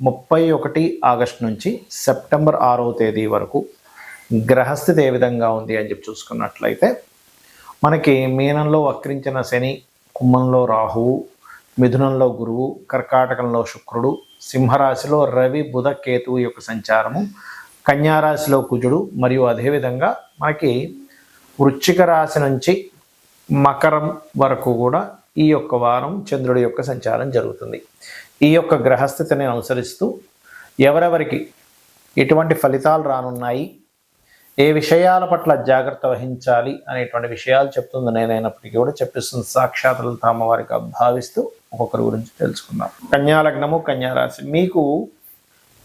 ముప్పై ఒకటి ఆగస్టు నుంచి సెప్టెంబర్ ఆరవ తేదీ వరకు గ్రహస్థితి ఏ విధంగా ఉంది అని చెప్పి చూసుకున్నట్లయితే మనకి మీనంలో వక్రించిన శని కుంభంలో రాహువు మిథునంలో గురువు కర్కాటకంలో శుక్రుడు సింహరాశిలో రవి బుధ కేతువు యొక్క సంచారము కన్యారాశిలో కుజుడు మరియు అదేవిధంగా మనకి వృశ్చిక రాశి నుంచి మకరం వరకు కూడా ఈ యొక్క వారం చంద్రుడి యొక్క సంచారం జరుగుతుంది. ఈ యొక్క గ్రహస్థితిని అనుసరిస్తూ ఎవరెవరికి ఎటువంటి ఫలితాలు రానున్నాయి ఏ విషయాల పట్ల జాగ్రత్త వహించాలి అనేటువంటి విషయాలు చెప్తుంది నేనైనప్పటికీ కూడా చెప్పిస్తుంది. సాక్షాత్ అమ్మవారిగా భావిస్తూ ఒక్కొక్కరి గురించి తెలుసుకుందాం. కన్యాలగ్నము కన్యారాశి మీకు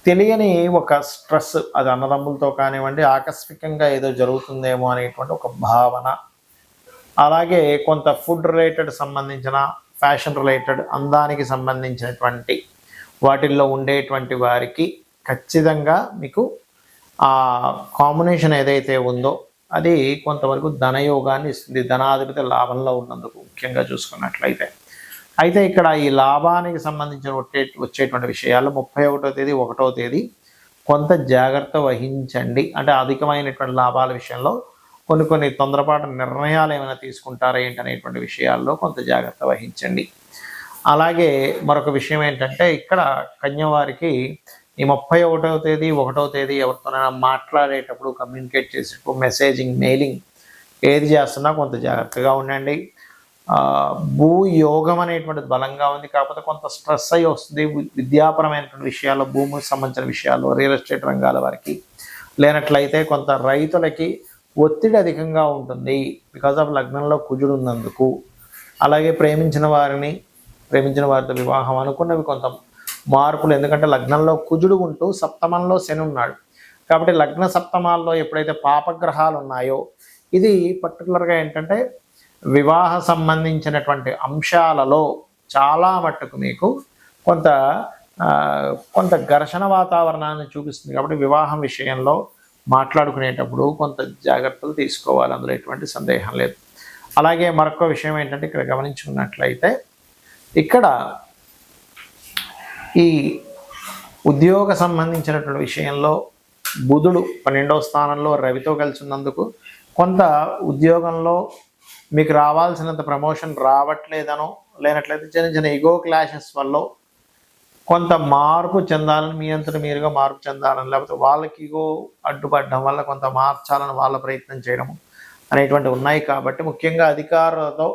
తెలియని ఒక స్ట్రెస్ అది అన్నదమ్ములతో కానివ్వండి ఆకస్మికంగా ఏదో జరుగుతుందేమో అనేటువంటి ఒక భావన. అలాగే కొంత ఫుడ్ రిలేటెడ్ సంబంధించిన ఫ్యాషన్ రిలేటెడ్ అందానికి సంబంధించినటువంటి వాటిల్లో ఉండేటువంటి వారికి ఖచ్చితంగా మీకు ఆ కాంబినేషన్ ఏదైతే ఉందో అది కొంతవరకు ధనయోగాన్ని ఇస్తుంది. ధనాధిపతి లాభంలో ఉన్నందుకు ముఖ్యంగా చూసుకున్నట్లయితే. అయితే ఇక్కడ ఈ లాభానికి సంబంధించిన వచ్చే వచ్చేటువంటి విషయాలు ముప్పై ఒకటో తేదీ ఒకటో తేదీ కొంత జాగ్రత్త వహించండి. అంటే అధికమైనటువంటి లాభాల విషయంలో కొన్ని కొన్ని తొందరపాటు నిర్ణయాలు ఏమైనా తీసుకుంటారా ఏంటి అనేటువంటి విషయాల్లో కొంత జాగ్రత్త వహించండి. అలాగే మరొక విషయం ఏంటంటే ఇక్కడ కన్యవారికి ఈ ముప్పై ఒకటవ తేదీ ఒకటవ తేదీ ఎవరితోనైనా మాట్లాడేటప్పుడు కమ్యూనికేట్ చేసేటప్పుడు మెసేజింగ్ మెయిలింగ్ ఏది చేస్తున్నా కొంత జాగ్రత్తగా ఉండండి. భూ యోగం అనేటువంటిది బలంగా ఉంది. కాకపోతే కొంత స్ట్రెస్ అయి వస్తుంది. విద్యాపరమైనటువంటి విషయాల్లో భూమికి సంబంధించిన విషయాల్లో రియల్ ఎస్టేట్ రంగాల వారికి లేనట్లయితే కొంత రైతులకి ఒత్తిడి అధికంగా ఉంటుంది. బికాజ్ ఆఫ్ లగ్నంలో కుజుడు ఉన్నందుకు. అలాగే ప్రేమించిన వారిని ప్రేమించిన వారితో వివాహం అనుకున్నవి కొంత మార్పులు. ఎందుకంటే లగ్నంలో కుజుడు ఉంటూ సప్తమంలో శని ఉన్నాడు. కాబట్టి లగ్న సప్తమాల్లో ఎప్పుడైతే పాపగ్రహాలు ఉన్నాయో ఇది పర్టికులర్గా ఏంటంటే వివాహ సంబంధించినటువంటి అంశాలలో చాలా మట్టుకు మీకు కొంత కొంత ఘర్షణ వాతావరణాన్ని చూపిస్తుంది. కాబట్టి వివాహం విషయంలో మాట్లాడుకునేటప్పుడు కొంత జాగ్రత్తలు తీసుకోవాలి. అందులో ఎటువంటి సందేహం లేదు. అలాగే మరొక విషయం ఏంటంటే ఇక్కడ గమనించుకున్నట్లయితే ఇక్కడ ఈ ఉద్యోగ సంబంధించినటువంటి విషయంలో బుధుడు పన్నెండవ స్థానంలో రవితో కలిసి ఉన్నందుకు కొంత ఉద్యోగంలో మీకు రావాల్సినంత ప్రమోషన్ రావట్లేదనో లేనట్లయితే చిన్న చిన్న ఈగో క్లాషెస్ వల్ల కొంత మార్పు చెందాలని మీ అంతటి మీరుగా మార్పు చెందాలని లేకపోతే వాళ్ళకి అడ్డుపడడం వల్ల కొంత మార్చాలని వాళ్ళ ప్రయత్నం చేయడము అనేటువంటి ఉన్నాయి కాబట్టి ముఖ్యంగా అధికారులతో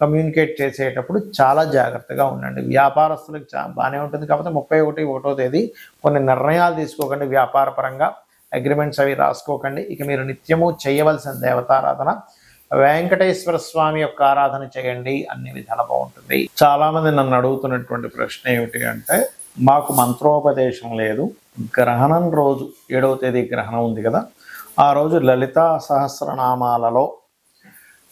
కమ్యూనికేట్ చేసేటప్పుడు చాలా జాగ్రత్తగా ఉండండి. వ్యాపారస్తులకు చా బాగానే ఉంటుంది కాకపోతే ముప్పై ఒకటి ఒకటో తేదీ కొన్ని నిర్ణయాలు తీసుకోకండి వ్యాపార పరంగా అగ్రిమెంట్స్ అవి రాసుకోకండి. ఇక మీరు నిత్యము చేయవలసిన దేవతారాధన వెంకటేశ్వర స్వామి యొక్క ఆరాధన చేయండి అన్ని విధాల బాగుంటుంది. చాలామంది నన్ను అడుగుతున్నటువంటి ప్రశ్న ఏమిటి అంటే మాకు మంత్రోపదేశం లేదు. గ్రహణం రోజు ఏడవ తేదీ గ్రహణం ఉంది కదా ఆ రోజు లలితా సహస్రనామాలలో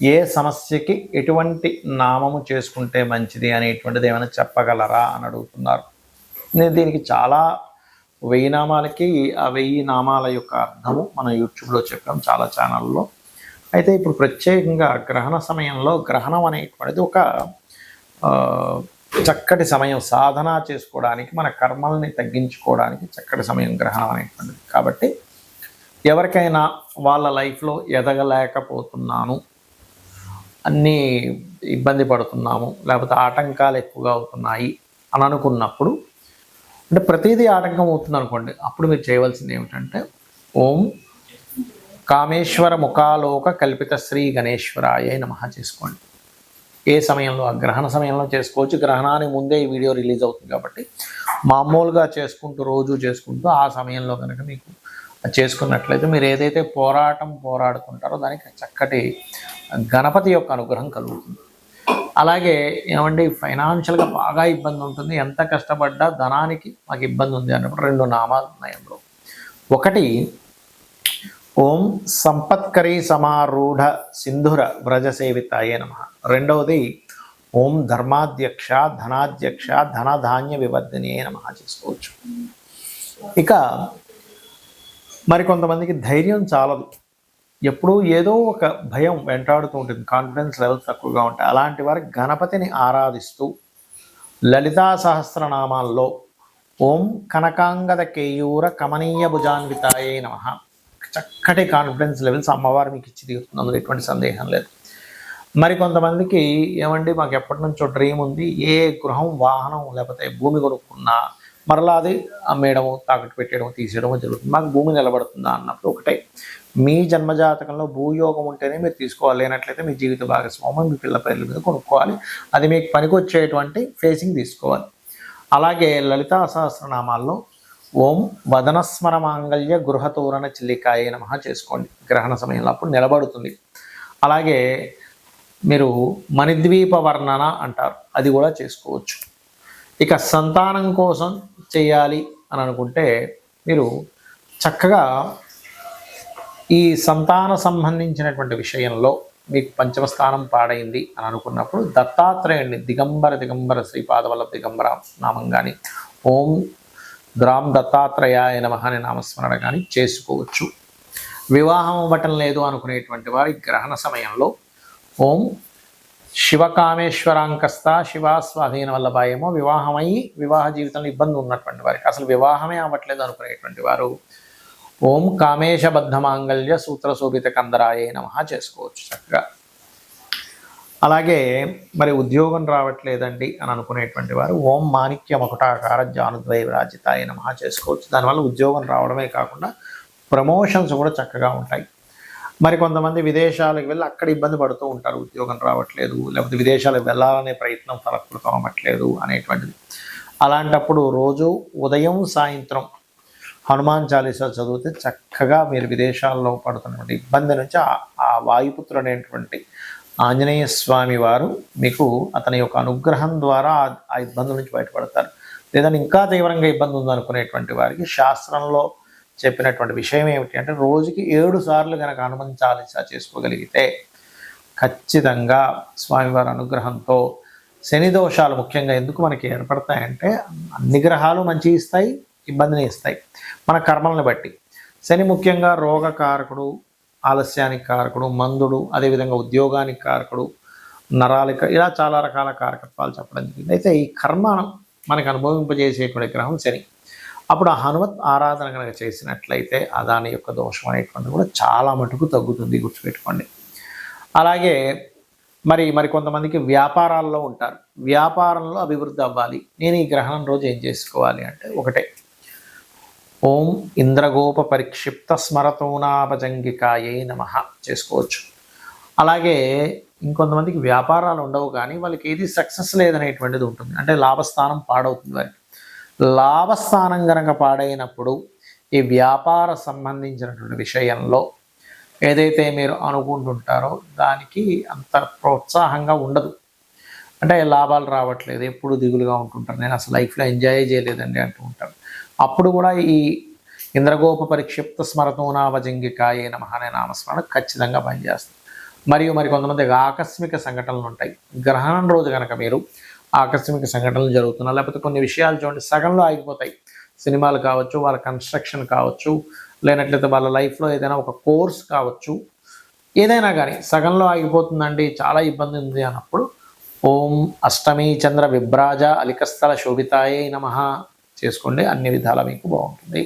ఏ సమస్యకి ఎటువంటి నామము చేసుకుంటే మంచిది అనేటువంటిది ఏమైనా చెప్పగలరా అని అడుగుతున్నారు. నేను దీనికి చాలా వెయ్యి నామాలకి ఆ వెయ్యి నామాల యొక్క అర్థము మన యూట్యూబ్లో చెప్పాం చాలా ఛానల్లో. అయితే ఇప్పుడు ప్రత్యేకంగా గ్రహణ సమయంలో గ్రహణం అనేటువంటిది ఒక చక్కటి సమయం సాధన చేసుకోవడానికి మన కర్మల్ని తగ్గించుకోవడానికి చక్కటి సమయం గ్రహణం అనేటువంటిది. కాబట్టి ఎవరికైనా వాళ్ళ లైఫ్లో ఎదగలేకపోతున్నాను అన్నీ ఇబ్బంది పడుతున్నాము లేకపోతే ఆటంకాలు ఎక్కువగా అవుతున్నాయి అని అనుకున్నప్పుడు అంటే ప్రతిదీ ఆటంకం అవుతుంది అనుకోండి అప్పుడు మీరు చేయవలసింది ఏమిటంటే ఓం కామేశ్వర ముఖాలోక కల్పిత శ్రీ గణేశ్వరాయ నమ చేసుకోండి. ఏ సమయంలో? ఆ గ్రహణ సమయంలో చేసుకోవచ్చు. గ్రహణానికి ముందే ఈ వీడియో రిలీజ్ అవుతుంది కాబట్టి మామూలుగా చేసుకుంటూ రోజు చేసుకుంటూ ఆ సమయంలో కనుక మీకు చేసుకున్నట్లయితే మీరు ఏదైతే పోరాటం పోరాడుతుంటారో దానికి చక్కటి గణపతి యొక్క అనుగ్రహం కలుగుతుంది. అలాగే ఏమంటే ఫైనాన్షియల్గా బాగా ఇబ్బంది ఉంటుంది. ఎంత కష్టపడ్డా ధనానికి మాకు ఇబ్బంది ఉంది అన్నప్పుడు రెండు నామాలు ఉన్నాయి అందులో ఒకటి ఓం సంపత్కరీ సమారూఢ సింధుర వ్రజసేవితాయే నమ. రెండవది ఓం ధర్మాధ్యక్ష ధనాధ్యక్ష ధనధాన్య వివర్ధనే నమ చేసుకోవచ్చు. ఇక మరికొంతమందికి ధైర్యం చాలదు. ఎప్పుడూ ఏదో ఒక భయం వెంటాడుతూ ఉంటుంది. కాన్ఫిడెన్స్ లెవెల్స్ తక్కువగా ఉంటాయి. అలాంటి వారికి గణపతిని ఆరాధిస్తూ లలితా సహస్రనామాల్లో ఓం కనకాంగద కేయూర కమనీయ భుజాన్వితాయే నమ చక్కటి కాన్ఫిడెన్స్ లెవెల్స్ అమ్మవారు మీకు ఇచ్చి తీరుతుంది అందులో ఎటువంటి సందేహం లేదు. మరి కొంతమందికి ఏమండి మాకు ఎప్పటి నుంచో డ్రీమ్ ఉంది ఏ గృహం వాహనం లేకపోతే భూమి కొనుక్కున్నా మరలా అది అమ్మేయడము తాకట్టు పెట్టేయడం తీసేయడము జరుగుతుంది. మాకు భూమి నిలబడుతుందా అన్నప్పుడు ఒకటే. మీ జన్మజాతకంలో భూయోగం ఉంటేనే మీరు తీసుకోవాలి. లేనట్లయితే మీ జీవిత భాగస్వామ్యం మీ పిల్ల పేర్ల మీద కొనుక్కోవాలి. అది మీకు పనికొచ్చేటువంటి ఫేసింగ్ తీసుకోవాలి. అలాగే లలితా సహస్రనామాల్లో ఓం వదనస్మర మాంగళ్య గృహతోరణ చిల్లికాయ నమ చేసుకోండి. గ్రహణ సమయంలో అప్పుడు నిలబడుతుంది. అలాగే మీరు మణిద్వీప వర్ణన అంటారు. అది కూడా చేసుకోవచ్చు. ఇక సంతానం కోసం చేయాలి అని అనుకుంటే మీరు చక్కగా ఈ సంతాన సంబంధించినటువంటి విషయంలో మీకు పంచమ స్థానం పాడైంది అని అనుకున్నప్పుడు దత్తాత్రేయుడిని దిగంబర దిగంబర శ్రీపాదవల్ల దిగంబర నామం కానీ ఓం గ్రామ్ దత్తాత్రేయాయ నమ అనే నామస్మరణ కానీ చేసుకోవచ్చు. వివాహం అవ్వటం లేదు అనుకునేటువంటి వారి గ్రహణ సమయంలో ఓం శివకామేశ్వరాంకస్త శివ స్వాధీన వల్లభాయేమో వివాహమై వివాహ జీవితంలో ఇబ్బంది ఉన్నటువంటి వారికి. అసలు వివాహమే అవ్వట్లేదు అనుకునేటువంటి వారు ఓం కామేశబద్ధ మాంగళ్య సూత్ర శోభిత కందరాయే నమ చేసుకోవచ్చు చక్కగా. అలాగే మరి ఉద్యోగం రావట్లేదండి అని అనుకునేటువంటి వారు ఓం మాణిక్య మకుటాకార జానుద్వయ విరాజితాయ మహా చేసుకోవచ్చు. దానివల్ల ఉద్యోగం రావడమే కాకుండా ప్రమోషన్స్ కూడా చక్కగా ఉంటాయి. మరి కొంతమంది విదేశాలకు వెళ్ళి అక్కడ ఇబ్బంది పడుతూ ఉంటారు. ఉద్యోగం రావట్లేదు. లేకపోతే విదేశాలకు వెళ్ళాలనే ప్రయత్నం ఫలప్రదం అవ్వట్లేదు అనేటువంటిది. అలాంటప్పుడు రోజు ఉదయం సాయంత్రం హనుమాన్ చాలీసా చదివితే చక్కగా మీరు విదేశాల్లో పడుతున్నటువంటి ఇబ్బంది నుంచి ఆ- ఆ వాయుపుత్రుడు అనేటువంటి ఆంజనేయ స్వామి వారు మీకు అతని యొక్క అనుగ్రహం ద్వారా ఆ- ఇబ్బందుల నుంచి బయటపడతారు. లేదని ఇంకా తీవ్రంగా ఇబ్బంది ఉందనుకునేటువంటి వారికి శాస్త్రంలో చెప్పినటువంటి విషయం ఏమిటి అంటే రోజుకి ఏడు సార్లు కనుక హనుమాన్ చాలీసా చేసుకోగలిగితే ఖచ్చితంగా స్వామివారి అనుగ్రహంతో శని దోషాలు ముఖ్యంగా ఎందుకు మనకి ఏర్పడతాయంటే అన్ని గ్రహాలు మంచి ఇస్తాయి ఇబ్బందిని ఇస్తాయి. మన కర్మలను బట్టి. శని ముఖ్యంగా రోగకారకుడు ఆలస్యానికి కారకుడు మందుడు అదేవిధంగా ఉద్యోగానికి కారకుడు నరాలిక ఇలా చాలా రకాల కారకత్వాలు చెప్పడం జరిగింది. అయితే ఈ కర్మ మనకు అనుభవింపజేసేటువంటి గ్రహం శని. అప్పుడు ఆ హనుమత్ ఆరాధన కనుక చేసినట్లయితే ఆ దాని యొక్క దోషం అనేటువంటిది కూడా చాలా మటుకు తగ్గుతుంది గుర్తుపెట్టుకోండి. అలాగే మరి మరి కొంతమందికి వ్యాపారాల్లో ఉంటారు. వ్యాపారంలో అభివృద్ధి అవ్వాలి. నేను ఈ గ్రహణం రోజు ఏం చేసుకోవాలి అంటే ఒకటే ఓం ఇంద్రగోప పరిక్షిప్త స్మరతోనాపజంగికాయే నమ చేసుకోవచ్చు. అలాగే ఇంకొంతమందికి వ్యాపారాలు ఉండవు కానీ వాళ్ళకి ఏది సక్సెస్ లేదనేటువంటిది ఉంటుంది. అంటే లాభస్థానం పాడవుతుంది వారికి లాభస్థానం గనక పాడైనప్పుడు ఈ వ్యాపార సంబంధించినటువంటి విషయంలో ఏదైతే మీరు అనుకుంటుంటారో దానికి అంత ప్రోత్సాహంగా ఉండదు. అంటే లాభాలు రావట్లేదు ఎప్పుడు దిగులుగా ఉంటుంటారు. నేను అసలు లైఫ్లో ఎంజాయ్ చేయలేదండి అంటూ ఉంటాను అప్పుడు కూడా ఈ ఇంద్రగోప పరిక్షిప్త స్మరతోనావజంగికాయే నమ అనే నామస్మరణ ఖచ్చితంగా పనిచేస్తుంది. మరియు మరి కొంతమంది ఆకస్మిక సంఘటనలు ఉంటాయి. గ్రహణం రోజు కనుక మీరు ఆకస్మిక సంఘటనలు జరుగుతున్నా లేకపోతే కొన్ని విషయాలు చూడండి సగంలో ఆగిపోతాయి. సినిమాలు కావచ్చు వాళ్ళ కన్స్ట్రక్షన్ కావచ్చు లేనట్లయితే వాళ్ళ లైఫ్లో ఏదైనా ఒక కోర్స్ కావచ్చు. ఏదైనా కానీ సగంలో ఆగిపోతుందండి చాలా ఇబ్బంది ఉంది అన్నప్పుడు ఓం అష్టమీ చంద్ర విభ్రాజ అలికస్థల శోభితాయే నమ. చేసుకోండి అన్ని విధాల మీకు బాగుంటుంది.